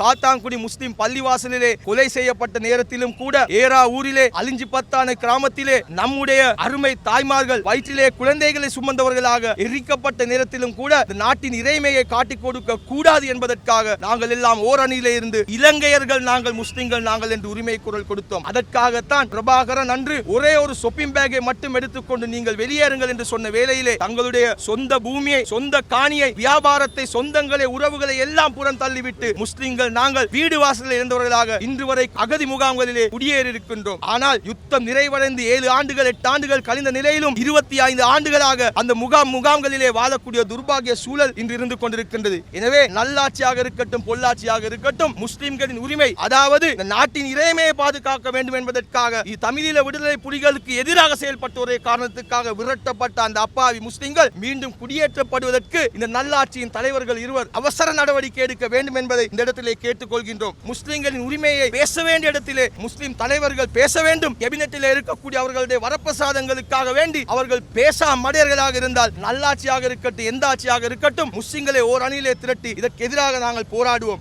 காத்தாங்குடி முஸ்லிம் பள்ளிவாசலிலே கொலை செய்யப்பட்ட நேரத்திலும் கூட ஏரா ஊரிலே அழிஞ்சு பத்தான கிராமத்திலே நம்முடைய அருமை தாய்மார்கள் வயிற்றிலே குழந்தைகளை சுமந்தவர்களாக எரிக்கப்பட்ட நேரத்திலும் கூட நாட்டின் இறைமையை காட்டிக் கொடுக்க கூடாது என்பதற்காக நாங்கள் எல்லாம் ஓரணியிலே இருந்து இலங்கையர்கள் நாங்கள் முஸ்லிம்கள் நாங்கள் என்று உரிமை குரல் கொடுத்தோம். அதற்காகத்தான் பிரபாகரன் அன்று ஒரே ஒரு சொப்பிங் பேக்கை மட்டும் எடுத்துக்கொண்டு நீங்கள் வெளியேறுங்கள் என்று சொன்ன வேளையிலே தங்களுடைய சொந்த பூமியை சொந்த காணியை வியாபாரத்தை சொந்தங்களை உறவுகளை எல்லாம் புறம் தள்ளிவிட்டு முஸ்லிம்கள் நாங்கள் வீடு வாசலில் இருந்தவர்களாக இன்று வரை அகதி முகாம்களிலே குடியேறி இருக்கின்றோம் ஆனால் யுத்தம் நிறைவடைந்து ஏழு ஆண்டுகள் எட்டு ஆண்டுகள் கழிந்த நிலையிலும் இருபத்தி ஐந்து ஆண்டுகளாக அந்த முகாம் முகாம்களிலே வாழக்கூடிய துர்பாகிய சூழல் இன்று இருந்து கொண்டிருக்கின்றது. எனவே நல்லாட்சியாக இருக்கட்டும் பொள்ளாட்சியாக இருக்கட்டும் முஸ்லிம்களின் உரிமை அதாவது நாட்டின் இறைமையை பாதுகாக்க வேண்டும் என்பதற்காக தமிழீழ விடுதலை புலிகளுக்கு எதிராக செயல்பட்ட ஒரே காரணத்துக்காக விரட்டப்பட்ட அந்த அப்பாவி முஸ்லிம்கள் மீண்டும் குடியேற்றப்படுவதற்கு இந்த நல்லாட்சியின் தலைவர்கள் இருவர் அவசர நடவடிக்கை எடுக்க வேண்டும் என்பதை இந்த இடத்திலே கேட்டுக்கொள்கின்றோம். முஸ்லிம்களின் உரிமையை பேச வேண்டிய இடத்திலே முஸ்லிம் தலைவர்கள் பேச வேண்டும். கேபினெட்டில் இருக்கக்கூடிய அவர்களுடைய வரப்பிரசாதங்களுக்காக வேண்டி அவர்கள் பேசா மடையர்களாக இருந்தால் நல்லாட்சியாக இருக்கட்டும் எந்த ஆட்சியாக இருக்கட்டும் முஸ்லிம்களை ஓர் அணியிலே திரட்டி இதற்கு எதிராக நாங்கள் போராடுவோம்.